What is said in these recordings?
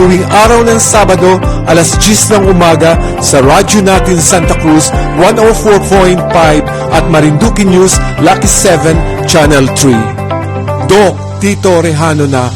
tuwing araw ng Sabado, alas 10 ng umaga sa radyo natin Santa Cruz 104.5 at Marinduque News Lucky 7 Channel 3. Doc Tito Rehano na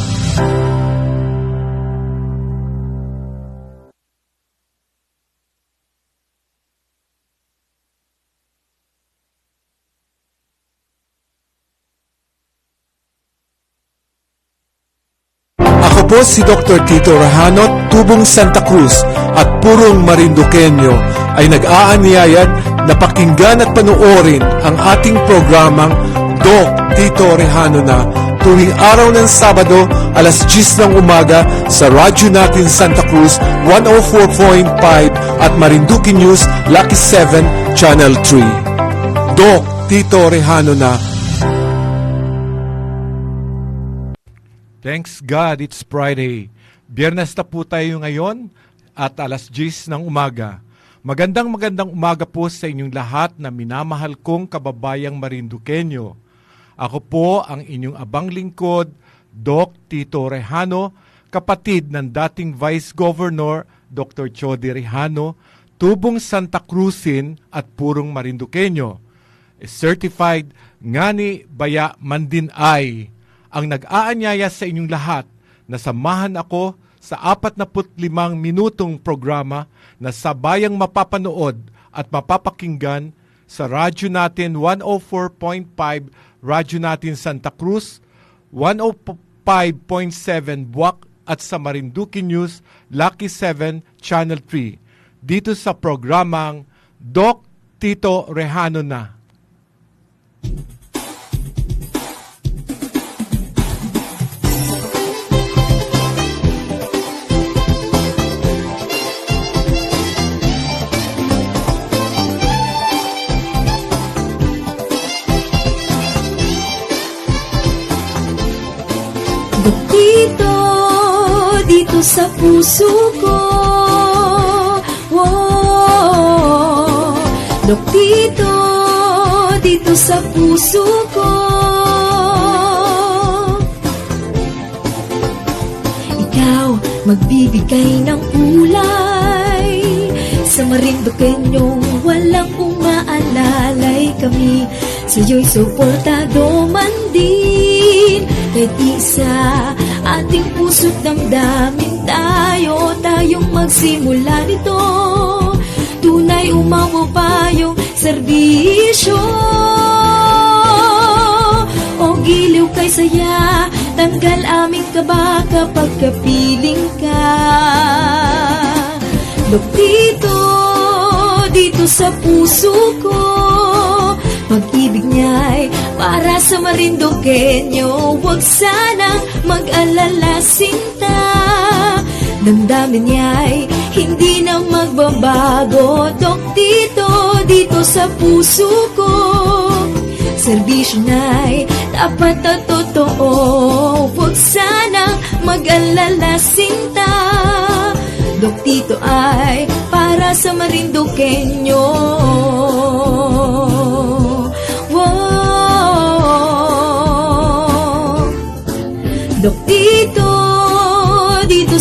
Po si Dr. Tito Rahano, tubong Santa Cruz at purong Marinduqueño ay nag-aanyayad na pakinggan at panuorin ang ating programang Doc Tito Rehano na tuwing araw ng Sabado alas 10 ng umaga sa radyo natin Santa Cruz 104.5 at Marinduque News Lucky 7 Channel 3. Doc Tito Rehano na Thanks God, it's Friday. Biyernes na po tayo ngayon at alas 10 ng umaga. Magandang magandang umaga po sa inyong lahat na minamahal kong kababayang Marinduqueño. Ako po ang inyong abang lingkod, Doc Tito Rehano, kapatid ng dating Vice Governor Dr. Chody Rehano, tubong Santa Cruzin at purong Marinduqueño. Certified ngani baya mandin ay ang nag-aanyaya sa inyong lahat na samahan ako sa 45 minutong programa na sabayang mapapanood at mapapakinggan sa radyo natin 104.5 Radyo natin Santa Cruz, 105.7 Buwak at sa Marinduque News Lucky 7 Channel 3 dito sa programang Doc Tito Rehano na. Dito, dito sa puso ko. Wow Dok dito, dito sa puso ko. Ikaw, magbibigay ng kulay Sa marindukenyong walang umaalalay kami. Sa'yo'y suportado man din Kahit isa. Ating puso't damdamin tayo Tayong magsimula nito. Tunay umawo pa yung serbisyo. O giliw kay saya Tanggal aming kaba kapag kapiling ka. Look dito, dito sa puso ko Pag-ibig niya'y para sa marindukenyo Huwag sanang mag-alala sinta. Damdamin niya'y hindi na magbabago. Dok dito, dito sa puso ko. Serbisyo na'y dapat at totoo. Huwag sanang mag-alala sinta. Dok dito ay para sa marindukenyo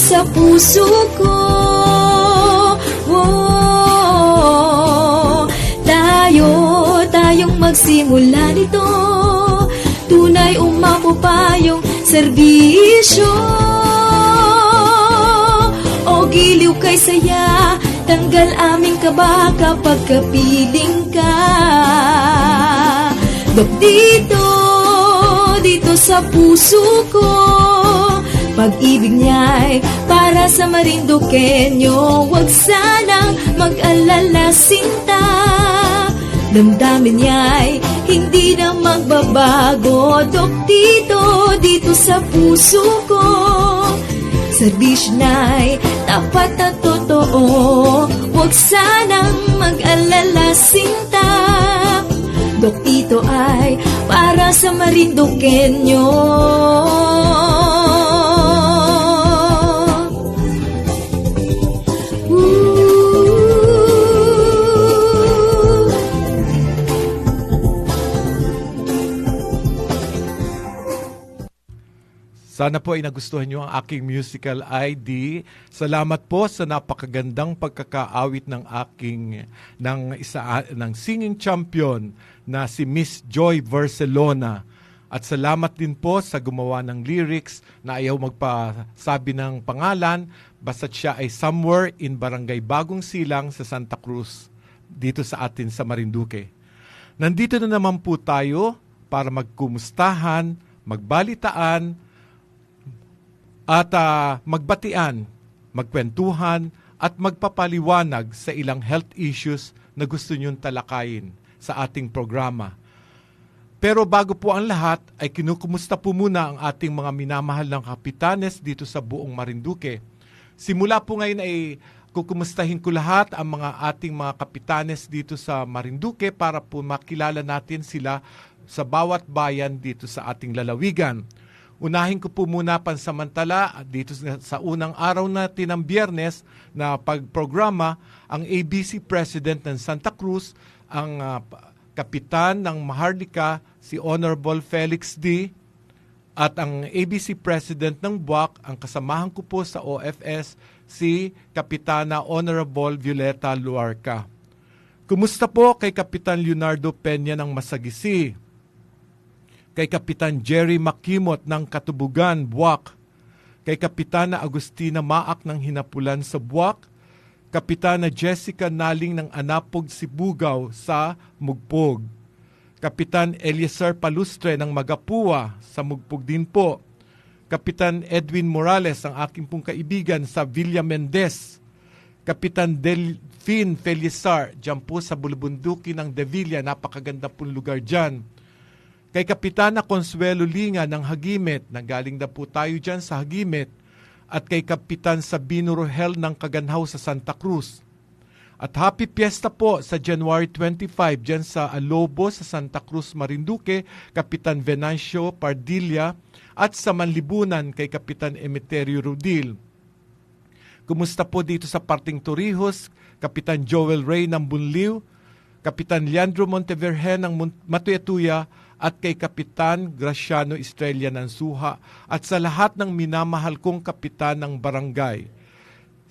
sa puso ko. Wow Tayo, tayong magsimula nito. Tunay umako pa yung serbisyo. O giliw kay saya Tanggal aming kaba kapag kapiling ka. Dok dito, dito sa puso ko Pag-ibig niya'y para sa marindukenyo Huwag sanang mag-alala sinta. Damdamin niya'y hindi na magbabago. Dok dito, dito sa puso ko. Serbisyo na'y tapat at totoo. Huwag sanang mag-alala sinta. Dok ito ay para sa marindukenyo Sana po ay nagustuhan nyo ang aking musical ID. Salamat po sa napakagandang pagkakaawit ng aking ng isa ng singing champion na si Miss Joy Barcelona. At salamat din po sa gumawa ng lyrics na ayaw magpasabi ng pangalan basta't siya ay somewhere in Barangay Bagong Silang sa Santa Cruz dito sa atin sa Marinduque. Nandito na naman po tayo para magkumustahan, magbalitaan, at ah, magbatian, magkwentuhan, at magpapaliwanag sa ilang health issues na gusto nyong talakayin sa ating programa. Pero bago po ang lahat, ay kinukumusta po muna ang ating mga minamahal ng kapitanes dito sa buong Marinduque. Simula po ngayon ay kukumustahin ko lahat ang mga ating mga kapitanes dito sa Marinduque para po makilala natin sila sa bawat bayan dito sa ating lalawigan. Unahin ko po muna pansamantala dito sa- unang araw natin ng biyernes na pagprograma ang ABC President ng Santa Cruz, ang ah, pa- Kapitan ng Maharlika, si Honorable Felix D. At ang ABC President ng BUAC, ang kasamahan ko po sa OFS, si Kapitana Honorable Violeta Luarca. Kumusta po kay Kapitan Leonardo Peña ng Masagisi? Kay Kapitan Jerry Makimot ng Katubugan, Buwak. Kay Kapitana Agustina Maak ng Hinapulan sa Buwak. Kapitana Jessica Naling ng Anapog, Sibugaw sa Mugpog. Kapitan Eliezer Palustre ng Magapuwa sa Mugpog din po. Kapitan Edwin Morales, ang aking pong kaibigan sa Villa Mendez. Kapitan Delphine Felizar, dyan po sa Bulubunduki ng De Villa, napakaganda pong lugar dyan. Kay Kapitana Consuelo Linga ng Hagimet, nanggaling na po tayo dyan sa Hagimet. At kay Kapitan Sabino Rohel ng Kaganhaw sa Santa Cruz. At happy fiesta po sa January 25 dyan sa Alobo sa Santa Cruz, Marinduque, Kapitan Venancio Pardilla at sa Manlibunan kay Kapitan Emeterio Rudil. Kumusta po dito sa parting Torrijos, Kapitan Joel Ray ng Bunliw, Kapitan Leandro Montevergen ng Matuyatuya at kay Kapitan Graciano Estrella ng Suha at sa lahat ng minamahal kong kapitan ng barangay.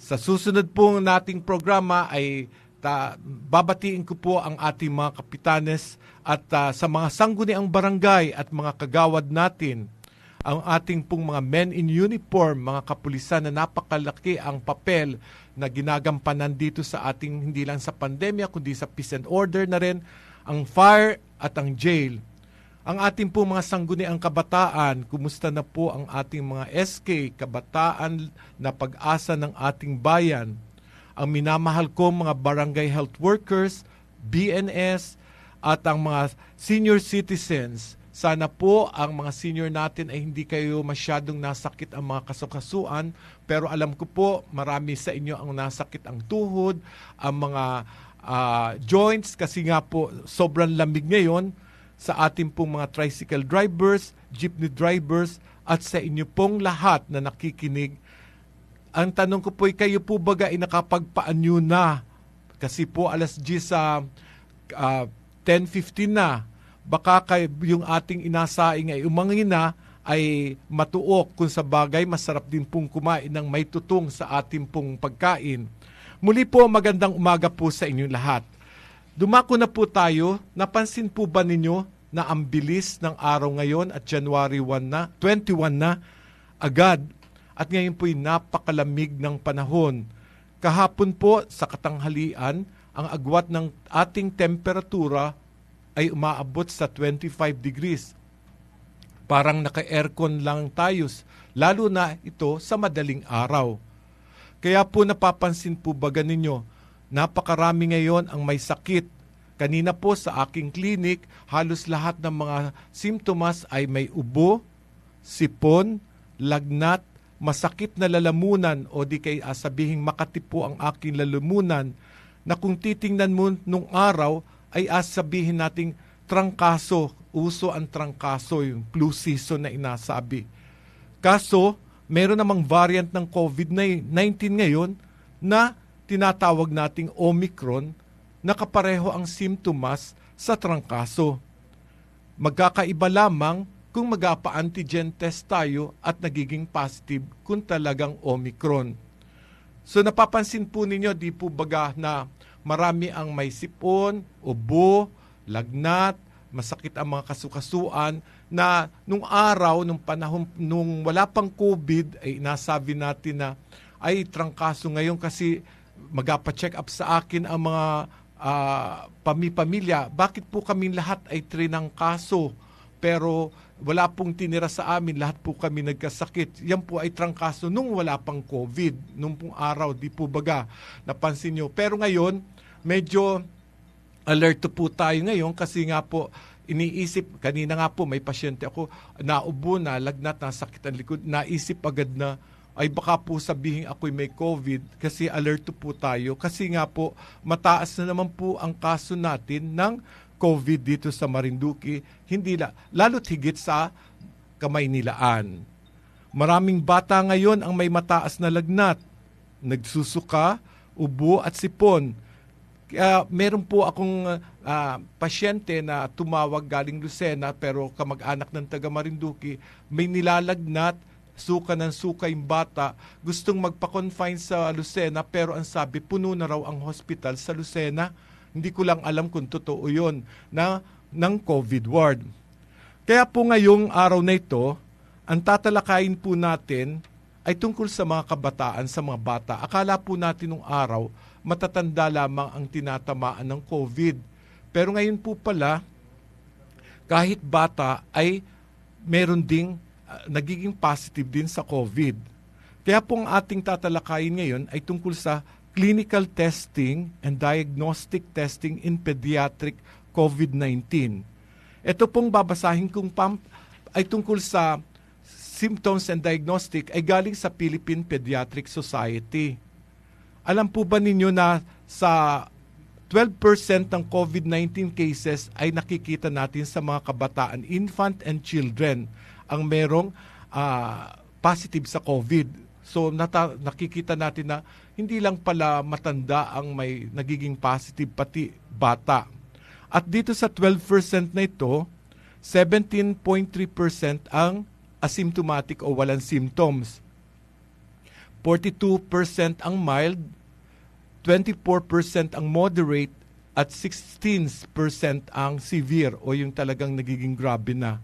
Sa susunod pong nating programa ay ta, babatiin ko po ang ating mga kapitanes at ah, sa mga sangguniang barangay at mga kagawad natin ang ating pong mga men in uniform, mga kapulisan na napakalaki ang papel na ginagampanan dito sa ating hindi lang sa pandemya kundi sa peace and order na rin, ang fire at ang jail. Ang ating po mga sangguniang kabataan, kumusta na po ang ating mga SK, kabataan na pag-asa ng ating bayan? Ang minamahal ko mga barangay health workers, BNS, at ang mga senior citizens. Sana po ang mga senior natin ay hindi kayo masyadong nasakit ang mga kasukasuan. Pero alam ko po, marami sa inyo ang nasakit ang tuhod, ang mga ah, joints kasi nga po sobrang lamig ngayon sa ating pong mga tricycle drivers, jeepney drivers, at sa inyo pong lahat na nakikinig. Ang tanong ko po, ay kayo po baga ay nakapagpaanyo na? Kasi po alas 10 sa ah, 10.15 na. Baka kay, yung ating inasaing ay umangin na ay matuok kung sa bagay masarap din pong kumain ng may tutong sa ating pong pagkain. Muli po magandang umaga po sa inyong lahat. Dumako na po tayo. Napansin po ba ninyo na ang bilis ng araw ngayon at January 1 na, 21 na, agad. At ngayon po'y napakalamig ng panahon. Kahapon po sa katanghalian, ang agwat ng ating temperatura ay umaabot sa 25 degrees. Parang naka-aircon lang tayo, lalo na ito sa madaling araw. Kaya po napapansin po ba ninyo, napakarami ngayon ang may sakit. Kanina po sa aking clinic, halos lahat ng mga simptomas ay may ubo, sipon, lagnat, masakit na lalamunan o di kay ah, sabihing makatipo ang aking lalamunan na kung titingnan mo nung araw ay asabihin nating trangkaso, uso ang trangkaso, yung flu season na inasabi. Kaso, meron namang variant ng COVID-19 ngayon na tinatawag nating Omicron na kapareho ang simptomas sa trangkaso. Magkakaiba lamang kung magapa-antigen test tayo at nagiging positive kung talagang Omicron. So napapansin po ninyo, di po baga na marami ang may sipon, ubo, lagnat, masakit ang mga kasukasuan na nung araw, nung panahon, nung wala pang COVID, ay nasabi natin na ay trangkaso ngayon kasi magapa-check up sa akin ang mga ah, pami-pamilya. Bakit po kami lahat ay trinang kaso? Pero wala pong tinira sa amin, lahat po kami nagkasakit. Yan po ay trangkaso nung wala pang COVID, nung pong araw, di po baga, napansin nyo. Pero ngayon, medyo alert po tayo ngayon kasi nga po iniisip, kanina nga po may pasyente ako, naubo na, lagnat, nasakit ang likod, naisip agad na ay baka po sabihin ako'y may COVID kasi alert po tayo kasi nga po mataas na naman po ang kaso natin ng COVID dito sa Marinduque, hindi la, lalo't higit sa Kamaynilaan. Maraming bata ngayon ang may mataas na lagnat, nagsusuka, ubo at sipon. Kaya meron po akong ah, pasyente na tumawag galing Lucena pero kamag-anak ng taga Marinduque, may nilalagnat, suka ng suka yung bata, gustong magpa-confine sa Lucena pero ang sabi, puno na raw ang hospital sa Lucena. Hindi ko lang alam kung totoo yun na ng COVID ward. Kaya po ngayong araw na ito, ang tatalakayin po natin ay tungkol sa mga kabataan, sa mga bata. Akala po natin nung araw, matatanda lamang ang tinatamaan ng COVID. Pero ngayon po pala, kahit bata ay meron ding nagiging positive din sa COVID. Kaya pong ating tatalakayin ngayon ay tungkol sa clinical testing and diagnostic testing in pediatric COVID-19. Ito pong babasahin kong pam ay tungkol sa symptoms and diagnostic ay galing sa Philippine Pediatric Society. Alam po ba ninyo na sa 12% ng COVID-19 cases ay nakikita natin sa mga kabataan, infant and children, ang merong ah, positive sa COVID. So nata- nakikita natin na hindi lang pala matanda ang may nagiging positive, pati bata. At dito sa 12% na ito, 17.3% ang asymptomatic o walang symptoms. 42% ang mild, 24% ang moderate, at 16% ang severe o yung talagang nagiging grabe na.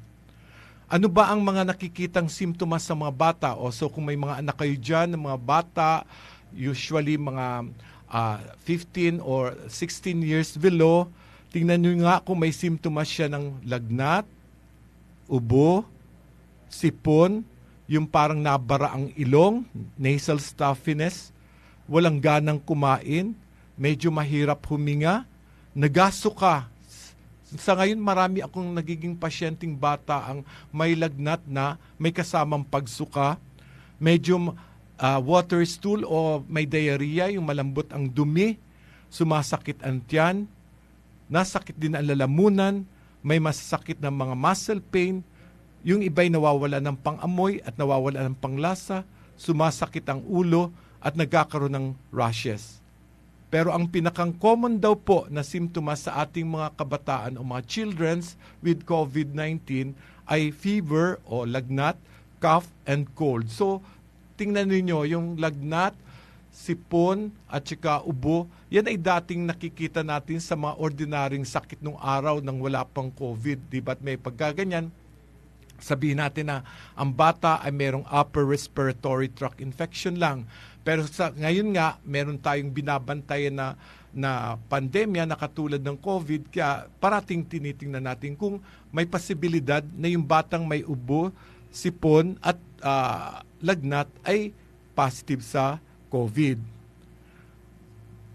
Ano ba ang mga nakikitang simptomas sa mga bata? O so kung may mga anak kayo dyan, mga bata, usually mga ah, 15 or 16 years below, tingnan nyo nga kung may simptomas siya ng lagnat, ubo, sipon, yung parang nabara ang ilong, nasal stuffiness, walang ganang kumain, medyo mahirap huminga, nagasuka. Sa ngayon, marami akong nagiging pasyenteng bata ang may lagnat na may kasamang pagsuka, medyo ah, water stool o may diarrhea, yung malambot ang dumi, sumasakit ang tiyan, nasakit din ang lalamunan, may masasakit ng mga muscle pain, yung iba'y nawawala ng pangamoy at nawawala ng panglasa, sumasakit ang ulo at nagkakaroon ng rashes. Pero ang pinakang common daw po na simptomas sa ating mga kabataan o mga childrens with COVID-19 ay fever o lagnat, cough, and cold. So, tingnan ninyo yung lagnat, sipon, at saka ubo, yan ay dating nakikita natin sa mga ordinaryong sakit nung araw nang wala pang COVID. Di ba't may pagkaganyan? sabihin natin na ang bata ay merong upper respiratory tract infection lang. Pero sa ngayon nga, meron tayong binabantayan na na pandemya na katulad ng COVID, kaya parating tinitingnan natin kung may posibilidad na yung batang may ubo, sipon at ah, lagnat ay positive sa COVID.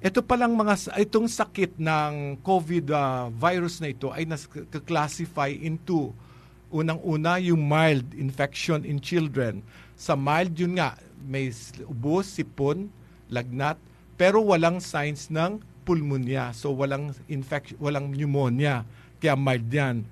Ito palang mga itong sakit ng COVID ah, virus na ito ay nas-classify into unang-una yung mild infection in children. Sa mild yun nga may s- ubo, sipon, lagnat, pero walang signs ng pulmonya. So walang infection, walang pneumonia. Kaya mild 'yan.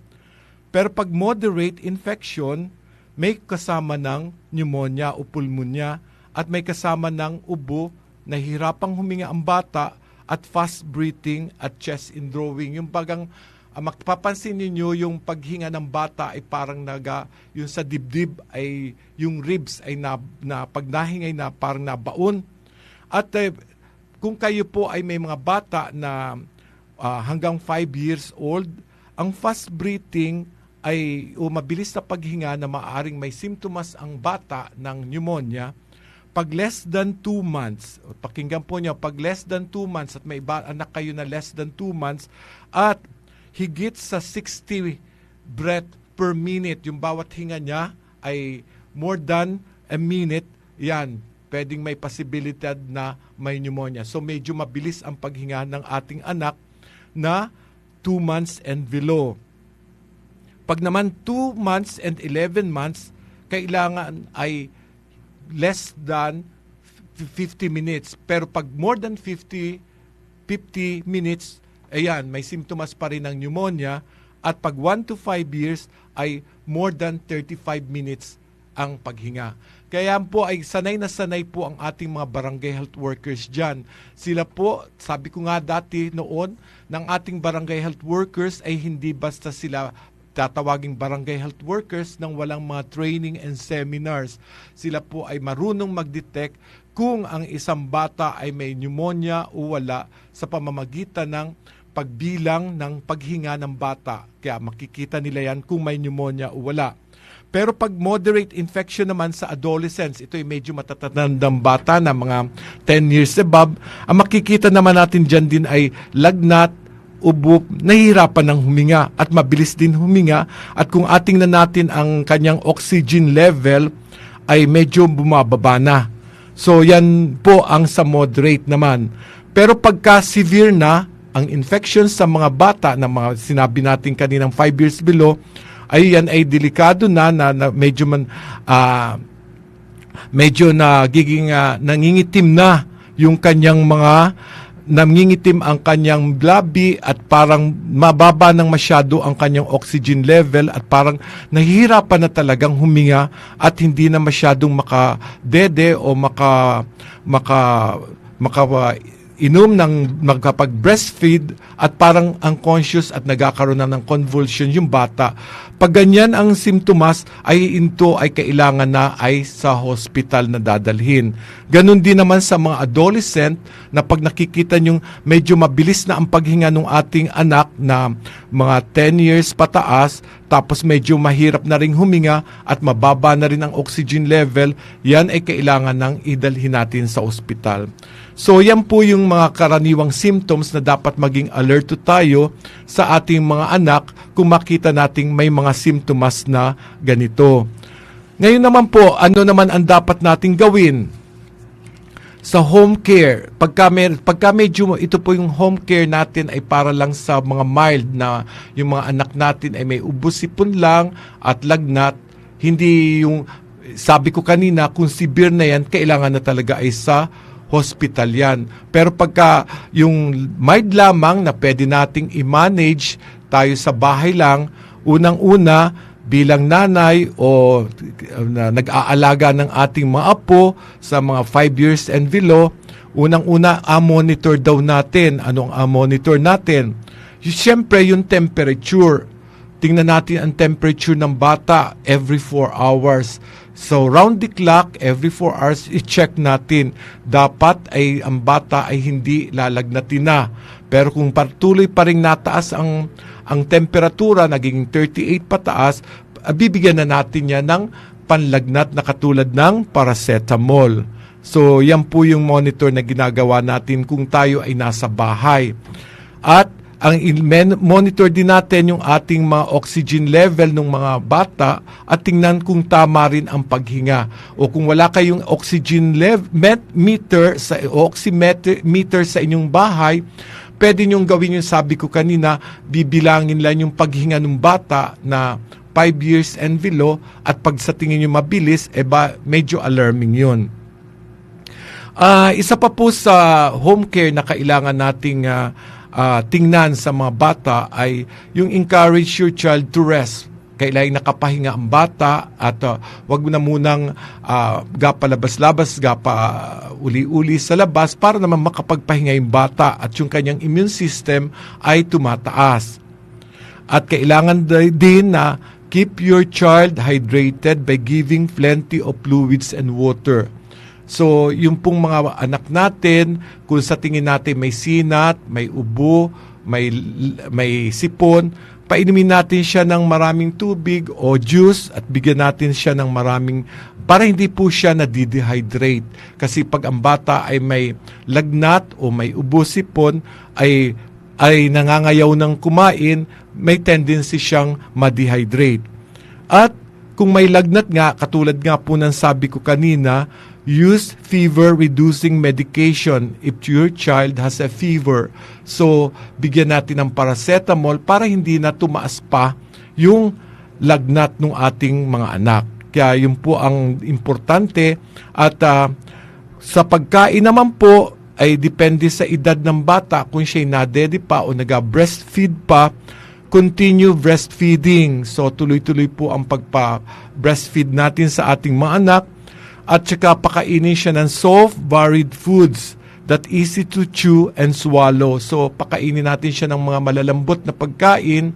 Pero pag moderate infection, may kasama ng pneumonia o pulmonya at may kasama ng ubo, nahihirapang huminga ang bata at fast breathing at chest indrawing. Yung bagang ang mapapansin niyo yung paghinga ng bata ay parang naga yung sa dibdib ay yung ribs ay na, na pag nahingay na parang nabaon. At eh, kung kayo po ay may mga bata na ah, hanggang 5 years old ang fast breathing ay o mabilis na paghinga na maaring may simptomas ang bata ng pneumonia pag less than 2 months, pakinggan po niyo, pag less than 2 months at may iba, anak kayo na less than 2 months at higit sa 60 breath per minute, yung bawat hinga niya ay more than a minute, yan, pwedeng may posibilidad na may pneumonia. So medyo mabilis ang paghinga ng ating anak na 2 months and below. Pag naman 2 months and 11 months, kailangan ay less than f- 50 minutes. Pero pag more than 50, 50 minutes, ayan, may symptoms pa rin ng pneumonia. At pag 1 to 5 years, ay more than 35 minutes ang paghinga. Kaya po ay sanay na sanay po ang ating mga barangay health workers dyan. Sila po, sabi ko nga dati noon, ng ating barangay health workers ay hindi basta sila tatawaging barangay health workers nang walang mga training and seminars. Sila po ay marunong mag-detect kung ang isang bata ay may pneumonia o wala sa pamamagitan ng pagbilang ng paghinga ng bata. Kaya makikita nila yan kung may pneumonia o wala. Pero pag moderate infection naman sa adolescents, ito ay medyo matatandang bata na mga 10 years above, ang makikita naman natin dyan din ay lagnat, ubo, nahihirapan ng huminga at mabilis din huminga at kung ating na natin ang kanyang oxygen level ay medyo bumababa na. So yan po ang sa moderate naman. Pero pagka severe na ang infection sa mga bata na mga sinabi natin kaninang 5 years below ay yan ay delikado na na, na medyo man ah, medyo nagiging ah, nangingitim na yung kanyang mga nangingitim ang kanyang labi at parang mababa ng masyado ang kanyang oxygen level at parang nahihirapan na talagang huminga at hindi na masyadong makadede o maka maka maka inom ng magkapag-breastfeed at parang unconscious at nagkakaroon na ng convulsion yung bata. Pag ganyan ang simptomas, ay ito ay kailangan na ay sa hospital na dadalhin. Ganon din naman sa mga adolescent na pag nakikita nyong medyo mabilis na ang paghinga ng ating anak na mga 10 years pataas, tapos medyo mahirap na ring huminga at mababa na rin ang oxygen level, yan ay kailangan nang idalhin natin sa ospital. So yan po yung mga karaniwang symptoms na dapat maging alerto tayo sa ating mga anak kung makita nating may mga simptomas na ganito. Ngayon naman po, ano naman ang dapat nating gawin? Sa home care, pagka, mer- pagka medyo ito po yung home care natin ay para lang sa mga mild na yung mga anak natin ay may ubusipon lang at lagnat, hindi yung sabi ko kanina kung severe na yan, kailangan na talaga ay sa hospital yan. Pero pagka yung mild lamang na pwede nating i-manage tayo sa bahay lang, unang-una bilang nanay o uh, na nag-aalaga ng ating mga apo sa mga 5 years and below, unang-una a-monitor daw natin. Anong a-monitor natin? Siyempre, yung temperature. Tingnan natin ang temperature ng bata every 4 hours. So, round the clock, every 4 hours, i-check natin. Dapat ay ang bata ay hindi lalagnatin na. Pero kung patuloy pa rin nataas ang, ang temperatura, naging 38 pataas, ah, bibigyan na natin yan ng panlagnat na katulad ng paracetamol. So, yan po yung monitor na ginagawa natin kung tayo ay nasa bahay. At ang monitor din natin yung ating mga oxygen level ng mga bata at tingnan kung tama rin ang paghinga. O kung wala kayong oxygen level meter sa oximeter meter sa inyong bahay, pwede niyong gawin yung sabi ko kanina, bibilangin lang yung paghinga ng bata na 5 years and below at pag sa tingin nyo mabilis, eh ba, medyo alarming yun. Ah, isa pa po sa home care na kailangan nating ah, ah, tingnan sa mga bata ay yung encourage your child to rest. Kailangan nakapahinga ang bata at ah, wag na munang ah, gapalabas-labas, gapa uli-uli sa labas para naman makapagpahinga yung bata at yung kanyang immune system ay tumataas. At kailangan di- din na keep your child hydrated by giving plenty of fluids and water. So, yung pong mga anak natin, kung sa tingin natin may sinat, may ubo, may, may sipon, painumin natin siya ng maraming tubig o juice at bigyan natin siya ng maraming para hindi po siya na-dehydrate. Kasi pag ang bata ay may lagnat o may ubo sipon, ay, ay nangangayaw ng kumain, may tendency siyang ma-dehydrate. At kung may lagnat nga, katulad nga po ng sabi ko kanina, use fever-reducing medication if your child has a fever. So, bigyan natin ng paracetamol para hindi na tumaas pa yung lagnat ng ating mga anak. Kaya yun po ang importante. At ah, sa pagkain naman po, ay depende sa edad ng bata kung siya'y nadede pa o nag-breastfeed pa, continue breastfeeding. So tuloy-tuloy po ang pagpa-breastfeed natin sa ating mga anak at saka pakainin siya ng soft, varied foods that easy to chew and swallow. So pakainin natin siya ng mga malalambot na pagkain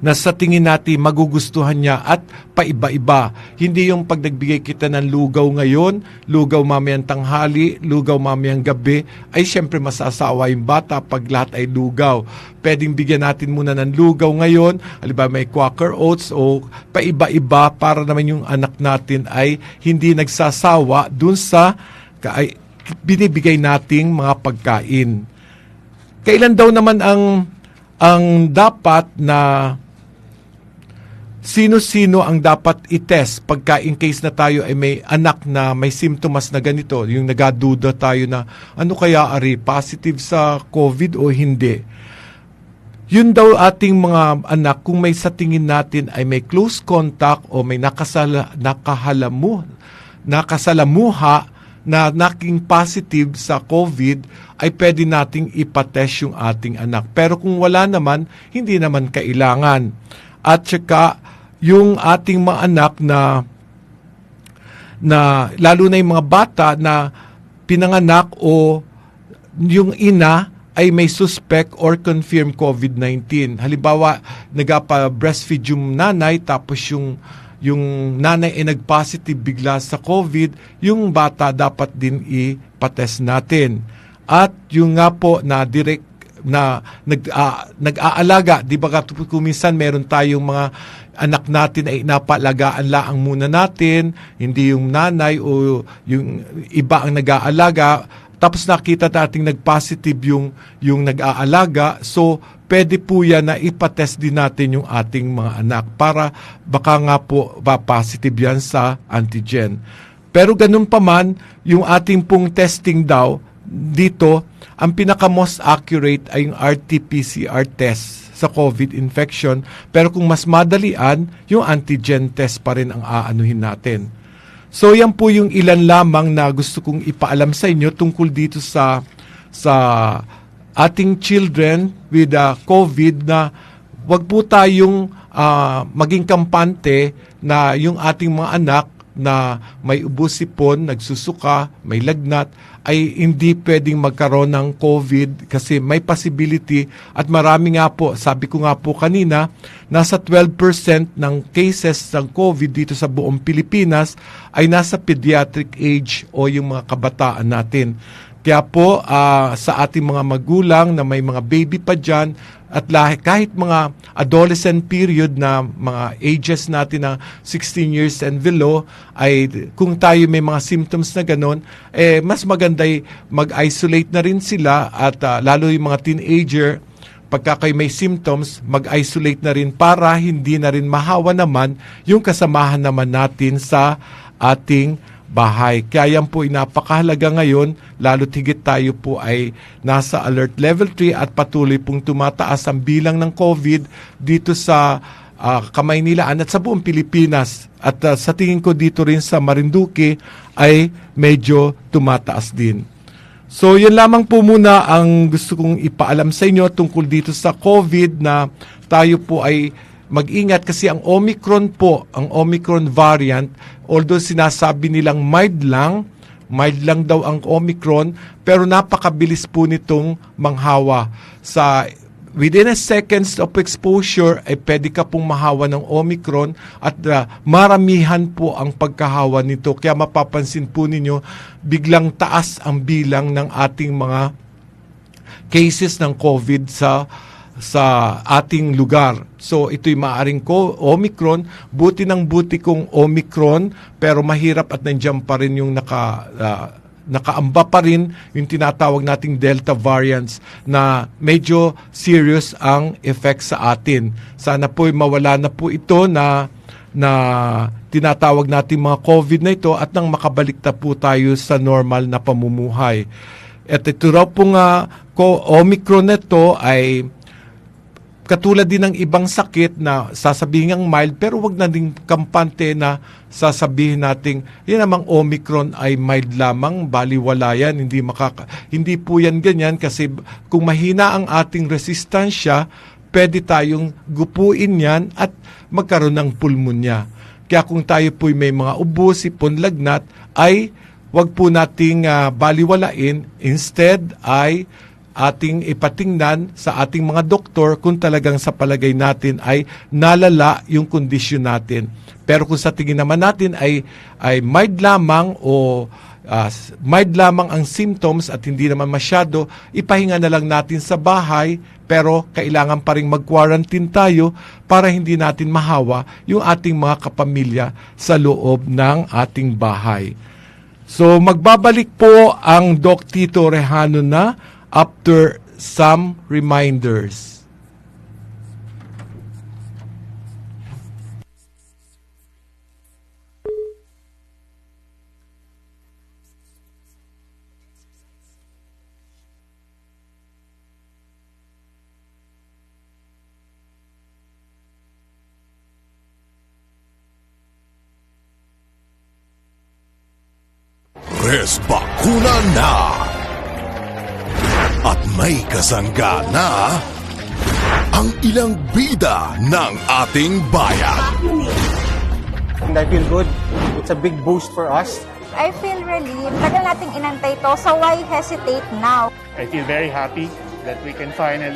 na sa tingin natin magugustuhan niya at paiba-iba. Hindi yung pag kita ng lugaw ngayon, lugaw mamayang tanghali, lugaw mamayang gabi, ay syempre masasawa yung bata pag lahat ay lugaw. Pwedeng bigyan natin muna ng lugaw ngayon, halimbawa may quaker oats o paiba-iba para naman yung anak natin ay hindi nagsasawa dun sa ay, binibigay nating mga pagkain. Kailan daw naman ang ang dapat na sino-sino ang dapat i-test pagka in case na tayo ay may anak na may symptoms na ganito, yung nagaduda tayo na ano kaya ari, positive sa COVID o hindi. Yun daw ating mga anak kung may sa tingin natin ay may close contact o may nakasala, nakahalamu, nakasalamuha na naking positive sa COVID ay pwede nating ipatest yung ating anak. Pero kung wala naman, hindi naman kailangan. At saka yung ating mga anak na na lalo na yung mga bata na pinanganak o yung ina ay may suspect or confirmed COVID-19. Halimbawa, nagapa-breastfeed yung nanay tapos yung yung nanay ay nag-positive bigla sa COVID, yung bata dapat din ipatest natin. At yung nga po na direct na nag ah, nag-aalaga, 'di ba kat- kung minsan meron tayong mga anak natin ay napalagaan laang muna natin, hindi yung nanay o yung iba ang nag-aalaga. Tapos nakita nating nag-positive yung yung nag-aalaga. So pwede po yan na ipatest din natin yung ating mga anak para baka nga po ba positive yan sa antigen. Pero ganun pa man, yung ating pong testing daw dito, ang pinaka most accurate ay yung RT-PCR test sa COVID infection. Pero kung mas madalian, yung antigen test pa rin ang aanuhin natin. So yan po yung ilan lamang na gusto kong ipaalam sa inyo tungkol dito sa sa ating children with uh, COVID na wag po tayong ah, maging kampante na yung ating mga anak na may ubo sipon, nagsusuka, may lagnat, ay hindi pwedeng magkaroon ng COVID kasi may possibility at marami nga po, sabi ko nga po kanina, nasa 12% ng cases ng COVID dito sa buong Pilipinas ay nasa pediatric age o yung mga kabataan natin. Kaya po ah, sa ating mga magulang na may mga baby pa dyan at lahi, kahit mga adolescent period na mga ages natin na 16 years and below ay kung tayo may mga symptoms na ganon, eh, mas maganda mag-isolate na rin sila at ah, lalo yung mga teenager pagka kayo may symptoms, mag-isolate na rin para hindi na rin mahawa naman yung kasamahan naman natin sa ating bahay. Kaya yan po ay napakahalaga ngayon, lalo tigit tayo po ay nasa alert level 3 at patuloy pong tumataas ang bilang ng COVID dito sa ah, Kamaynilaan at sa buong Pilipinas. At ah, sa tingin ko dito rin sa Marinduque ay medyo tumataas din. So, yun lamang po muna ang gusto kong ipaalam sa inyo tungkol dito sa COVID na tayo po ay mag-ingat kasi ang Omicron po, ang Omicron variant, although sinasabi nilang mild lang, mild lang daw ang Omicron, pero napakabilis po nitong manghawa sa within a seconds of exposure, ay pwede ka pong mahawa ng Omicron at ah, maramihan po ang pagkahawa nito. Kaya mapapansin po ninyo, biglang taas ang bilang ng ating mga cases ng COVID sa sa ating lugar. So ito'y maaring ko Omicron, buti ng buti kong Omicron pero mahirap at nandiyan pa rin yung naka ah, nakaamba pa rin yung tinatawag nating Delta variants na medyo serious ang effect sa atin. Sana po'y mawala na po ito na na tinatawag natin mga COVID na ito at nang makabalik na po tayo sa normal na pamumuhay. At ito raw pong ah, ko Omicron na ito ay katulad din ng ibang sakit na sasabihin ng mild pero wag na ding kampante na sasabihin nating yan namang Omicron ay mild lamang baliwala yan hindi makaka hindi po yan ganyan kasi kung mahina ang ating resistensya pwede tayong gupuin yan at magkaroon ng pulmonya. Kaya kung tayo po'y may mga ubo, sipon, lagnat ay wag po nating ah, baliwalain. Instead ay ating ipatingnan sa ating mga doktor kung talagang sa palagay natin ay nalala yung kondisyon natin. Pero kung sa tingin naman natin ay, ay mild lamang o s- mild lamang ang symptoms at hindi naman masyado, ipahinga na lang natin sa bahay pero kailangan pa rin mag-quarantine tayo para hindi natin mahawa yung ating mga kapamilya sa loob ng ating bahay. So magbabalik po ang Doc Tito Rehano na after some reminders. May kasangga na ang ilang bida ng ating bayan. And I feel good. It's a big boost for us. I feel relieved. Tagal nating inantay to, so why hesitate now? I feel very happy that we can finally